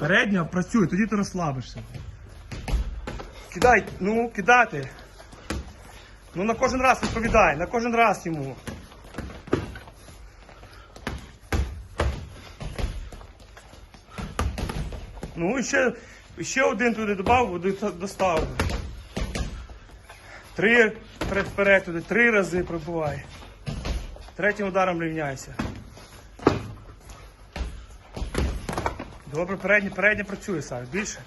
Передня працює, тоді ти розслабишся. Кидай, ну, кидати. Ну на кожен раз відповідай, на кожен раз йому. Ну і ще, ще один туди додав, один та- доставив. Три вперед туди, три рази пробувай. Третім ударом рівняйся. Добре, переднє, переднє працює, Саш, більше.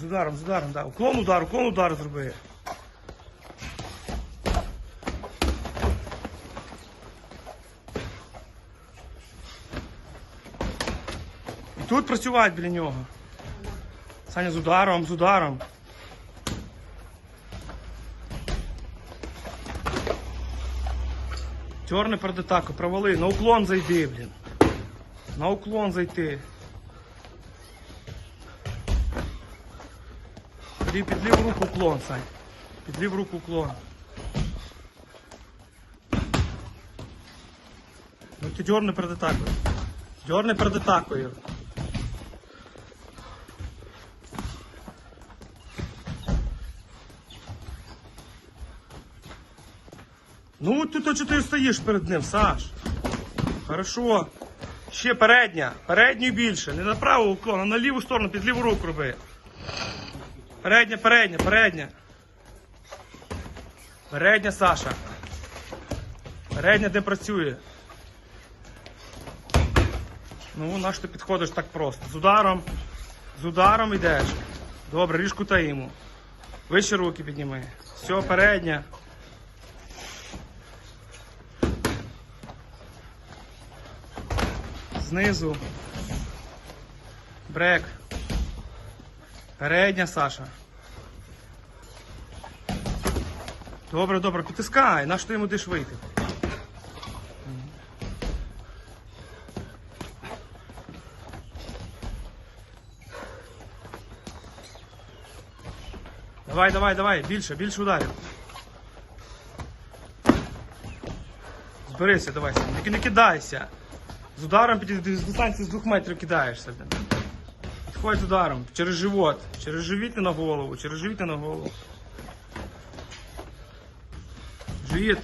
З ударом, з ударом, да. Уклон удар, уклон удар зроби. І тут працювати біля нього. Саня з ударом, з ударом. Чорний перед атакою, провали, на уклон зайди, блін. На уклон зайти. Під, під ліву руку уклон, Сань. Під ліву руку уклон. Ну ти дьорни перед атакою. Дьорни перед атакою. Ну ти то чи ти стоїш перед ним, Саш? Хорошо. Ще передня. Передню більше. Не на праву уклон, а на ліву сторону, під ліву руку роби. Передня, передня, передня. Передня, Саша. Передня, де працює. Ну, наш ти підходиш так просто. З ударом. З ударом йдеш. Добре, ріж кута йому. Вище руки підніми. Все, передня. Знизу. Брек. Передня, Саша. Добре, добре, підтискай, на що ти йому диш вийти? Давай, давай, давай, більше, більше ударів. Зберися, давай, не кидайся. З ударом під з дистанції з двох метрів кидаєшся. Підходь ударом. Через живот. Через живіт на голову. Через живіт на голову. Живіт.